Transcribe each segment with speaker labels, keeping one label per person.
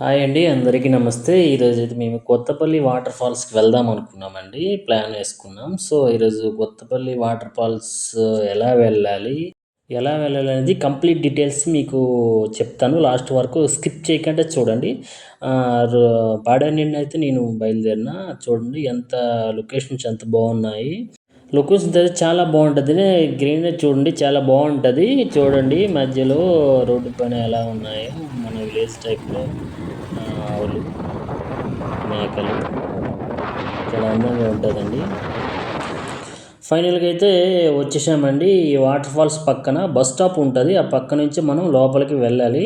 Speaker 1: Hi అండి అందరికీ నమస్తే. ఈరోజు అయితే మేము కొత్తపల్లి వాటర్ ఫాల్స్కి వెళ్దాం అనుకున్నామండి ప్లాన్ వేసుకున్నాం. సో ఈరోజు కొత్తపల్లి వాటర్ ఫాల్స్ ఎలా వెళ్ళాలి ఎలా వెళ్ళాలి అనేది కంప్లీట్ డీటెయిల్స్ మీకు చెప్తాను. లాస్ట్ వరకు స్కిప్ చేయకుండా చూడండి. పాడే నుండి అయితే నేను బయలుదేరిన చూడండి ఎంత లొకేషన్స్ ఎంత బాగున్నాయి. లొకేషన్స్ అయితే చాలా బాగుంటుంది. గ్రీనరీ చూడండి చాలా బాగుంటుంది. చూడండి మధ్యలో రోడ్డు పైన ఎలా ఉన్నాయో మన విలేజ్ టైప్లో. ఆవులు మేకలు. చాలా అందంగా ఉంటుందండి. ఫైనల్గా అయితే వచ్చేసామండి. ఈ వాటర్ ఫాల్స్ పక్కన బస్ స్టాప్ ఉంటుంది. ఆ పక్క నుంచి మనం లోపలికి వెళ్ళాలి.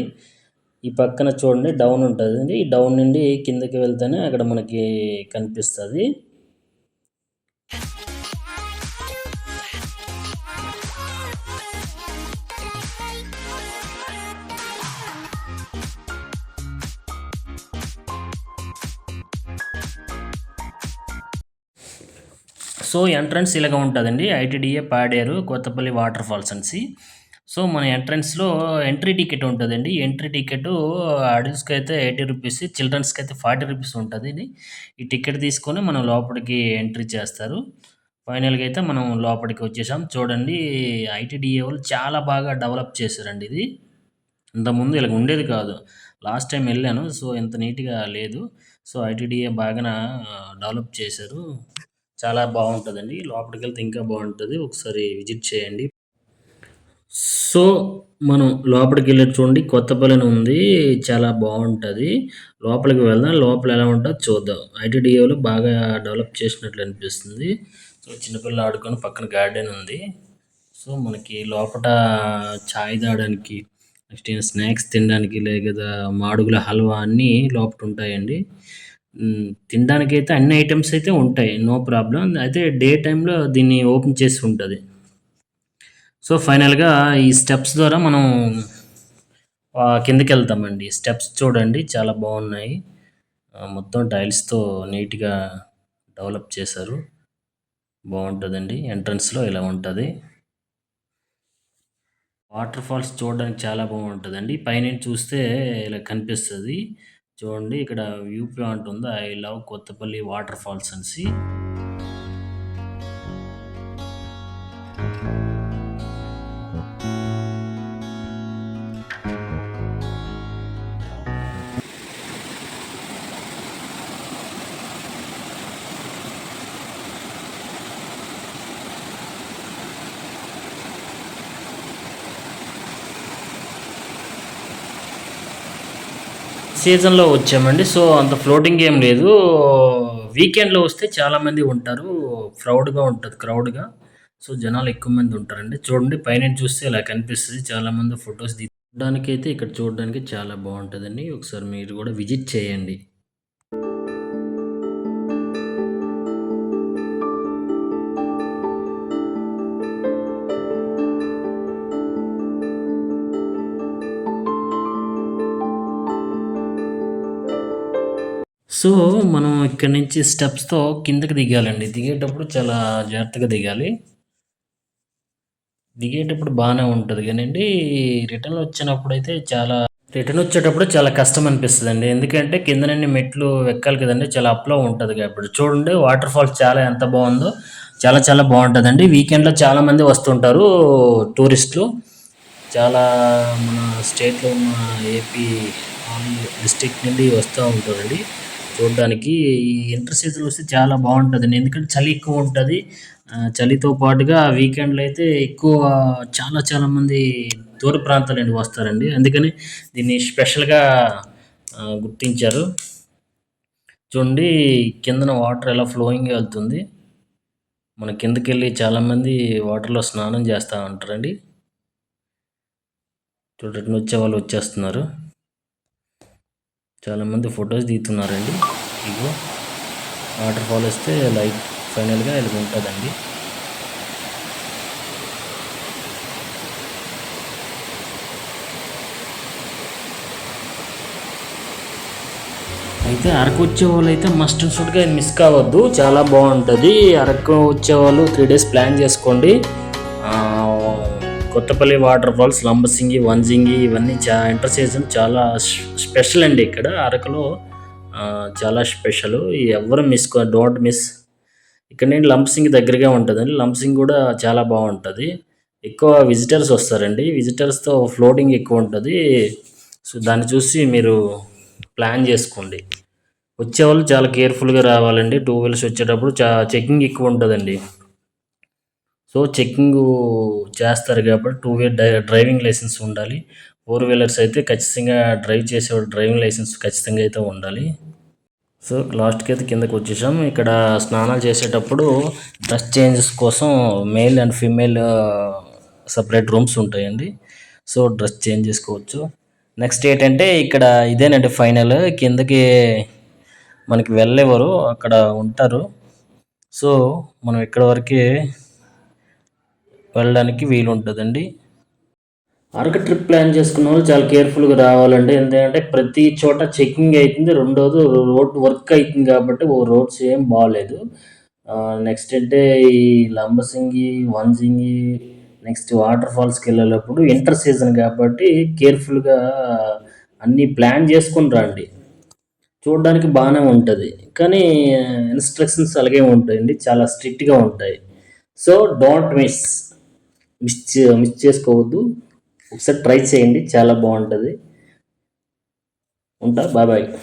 Speaker 1: ఈ పక్కన చూడండి డౌన్ ఉంటుంది ఈ డౌన్ నుండి కిందకి వెళ్తేనే అక్కడ మనకి కనిపిస్తుంది. సో ఎంట్రన్స్ ఇలాగ ఉంటుందండి. ITDA Paderu Kothapalli water falls అనేసి సో. మన ఎంట్రన్స్లో ఎంట్రీ టికెట్ ఉంటుందండి. ఎంట్రీ టికెట్ అడల్ట్స్కి అయితే ఎయిటీ రూపీస్ చిల్డ్రన్స్కి అయితే ఫార్టీ రూపీస్ ఉంటుంది ఇది. ఈ టికెట్ తీసుకొని మనం లోపలికి ఎంట్రీ చేస్తారు. ఫైనల్గా అయితే మనం లోపలికి వచ్చేసాం. చూడండి ఐటీడీఏ వాళ్ళు చాలా బాగా డెవలప్ చేశారండి ఇది. ఇంతకుముందు ఇలా ఉండేది కాదు. లాస్ట్ టైం వెళ్ళాను. సో ఇంత నీట్గా లేదు. సో ఐటీడీఏ బాగా డెవలప్ చేశారు. చాలా బాగుంటుందండి. లోపలికి వెళ్తే ఇంకా బాగుంటుంది. ఒకసారి విజిట్ చేయండి. సో మనం లోపలికి వెళ్ళి చూడండి. కొత్తపల్లిని ఉంది. చాలా బాగుంటుంది. లోపలికి వెళ్దాం. లోపల ఎలా ఉంటుందో చూద్దాం. ఐటీడీఏలో బాగా డెవలప్ చేసినట్లు అనిపిస్తుంది. సో చిన్నపిల్లలు ఆడుకొని పక్కన గార్డెన్ ఉంది. సో మనకి లోపల ఛాయ్ తాగడానికి నెక్స్ట్ స్నాక్స్ తినడానికి లేదా మాడుగుల హల్వా అన్నీ లోపల ఉంటాయండి. తినడానికి అయితే అన్ని ఐటమ్స్ అయితే ఉంటాయి. నో ప్రాబ్లం అయితే డే టైంలో దీన్ని ఓపెన్ చేసి ఉంటుంది. సో, ఫైనల్‌గా ఈ స్టెప్స్ ద్వారా మనం కిందకి వెళ్తామండి. స్టెప్స్ చూడండి. చాలా బాగున్నాయి. మొత్తం టైల్స్‌తో నీట్‌గా డెవలప్ చేశారు. బాగుంటుందండి. ఎంట్రన్స్‌లో ఇలా ఉంటుంది. వాటర్ ఫాల్స్ చూడడానికి చాలా బాగుంటుందండి. పైనుంచి చూస్తే ఇలా కనిపిస్తుంది. చూడండి ఇక్కడ వ్యూ పాయింట్ ఉంది. I love Kothapalli water falls అనేసి సీజన్లో వచ్చామండి. సో అంత ఫ్లోటింగ్ ఏం లేదు. వీకెండ్లో వస్తే చాలామంది ఉంటారు. క్రౌడ్గా ఉంటుంది క్రౌడ్గా సో జనాలు ఎక్కువ మంది ఉంటారండి. చూడండి పైన చూస్తే ఇలా కనిపిస్తుంది. చాలామంది ఫొటోస్ దిగడానికి అయితే ఇక్కడ చూడడానికి చాలా బాగుంటుందండి. ఒకసారి మీరు కూడా విజిట్ చేయండి. సో మనం ఇక్కడి నుంచి స్టెప్స్తో కిందకి దిగాలండి. దిగేటప్పుడు చాలా జాగ్రత్తగా దిగాలి. దిగేటప్పుడు బాగానే ఉంటుంది కానివ్వండి రిటర్న్ వచ్చినప్పుడు అయితే చాలా రిటర్న్ వచ్చేటప్పుడు చాలా కష్టం అనిపిస్తుంది అండి ఎందుకంటే కింద నుండి మెట్లు ఎక్కాలి కదండి. చాలా అప్లో ఉంటుంది కాబట్టి. చూడండి వాటర్ ఫాల్స్ చాలా ఎంత బాగుందో. చాలా చాలా బాగుంటుందండి. వీకెండ్లో చాలామంది వస్తుంటారు టూరిస్టులు చాలా మన స్టేట్లో ఉన్న ఏపీ డిస్టిక్ నుండి వస్తూ ఉంటారండి చూడడానికి ఈ ఇంటర్ సీజన్ వస్తే చాలా బాగుంటుంది. ఎందుకంటే చలి ఎక్కువ ఉంటుంది. చలితో పాటుగా వీకెండ్లో అయితే ఎక్కువ చాలా చాలా మంది దూర ప్రాంతాల నుండి వస్తారండి. అందుకని దీన్ని స్పెషల్గా గుర్తించారు. చూడండి కిందన వాటర్ ఎలా ఫ్లోయింగ్ వెళ్తుంది. మన కిందకి వెళ్ళి చాలామంది వాటర్లో స్నానం చేస్తూ ఉంటారండి. చూడండి వచ్చే వాళ్ళు వచ్చేస్తున్నారు. చాలామంది ఫొటోస్ దిగుతున్నారండి. ఇగో వాటర్ ఫాల్ వస్తే లైట్ ఫైనల్గా ఇలా ఉంటుందండి. అయితే అరకు వచ్చే వాళ్ళు అయితే మస్ట్ షూట్గా మిస్ కావద్దు. చాలా బాగుంటుంది. అరకు వచ్చే వాళ్ళు త్రీ డేస్ ప్లాన్ చేసుకోండి. కొత్తపల్లి వాటర్ ఫాల్స్ లంబసింగి వంజింగి ఇవన్నీ చా ఎంటర్ సీజన్ చాలా స్పెషల్ అండి ఇక్కడ. అరకులో చాలా స్పెషల్. ఎవరు మిస్ డోంట్ మిస్. ఇక్కడ నేను లంబసింగి దగ్గరగా ఉంటుందండి. లంబసింగ్ కూడా చాలా బాగుంటుంది. ఎక్కువ విజిటర్స్ వస్తారండి. విజిటర్స్తో ఫ్లోటింగ్ ఎక్కువ ఉంటుంది. సో దాన్ని చూసి మీరు ప్లాన్ చేసుకోండి. వచ్చేవాళ్ళు చాలా కేర్ఫుల్గా రావాలండి. టూ వీలర్స్ వచ్చేటప్పుడు చా చెకింగ్ ఎక్కువ ఉంటుందండి. సో చెకింగ్ చేస్తారు కాబట్టి టూ వీలర్ డ్రైవింగ్ లైసెన్స్ ఉండాలి. ఫోర్ వీలర్స్ అయితే ఖచ్చితంగా డ్రైవ్ చేసేవాడు డ్రైవింగ్ లైసెన్స్ ఖచ్చితంగా అయితే ఉండాలి. సో లాస్ట్కి అయితే కిందకి వచ్చేసాం. ఇక్కడ స్నానాలు చేసేటప్పుడు డ్రెస్ చేంజెస్ కోసం male and female separate rooms ఉంటాయండి. సో డ్రెస్ చేంజ్ చేసుకోవచ్చు. నెక్స్ట్ ఏంటంటే ఇక్కడ ఇదేనండి ఫైనల్ కిందకి మనకి వెళ్ళేవారు అక్కడ ఉంటారు. సో మనం ఇక్కడ వరకే వెళ్ళడానికి వీలు ఉంటుందండి అరకు ట్రిప్ ప్లాన్ చేసుకున్న వాళ్ళు చాలా కేర్ఫుల్గా రావాలండి. ఎందుకంటే ప్రతి చోట చెకింగ్ అవుతుంది రెండోది రోడ్ వర్క్ అవుతుంది కాబట్టి ఓ రోడ్స్ ఏం బాగాలేదు నెక్స్ట్ అంటే ఈ లంబసింగి వంజింగి నెక్స్ట్ వాటర్ ఫాల్స్కి వెళ్ళేటప్పుడు ఇంటర్ సీజన్ కాబట్టి కేర్ఫుల్గా అన్నీ ప్లాన్ చేసుకుని రండి. చూడడానికి బాగానే ఉంటుంది. కానీ ఇన్స్ట్రక్షన్స్ అలాగే ఉంటాయండి. చాలా స్ట్రిక్ట్గా ఉంటాయి. So don't miss. మిస్ చే- మిస్ చేసుకోవద్దు. ఒకసారి ట్రై చేయండి చాలా బాగుంటుంది. ఉంటా బాయ్ బాయ్.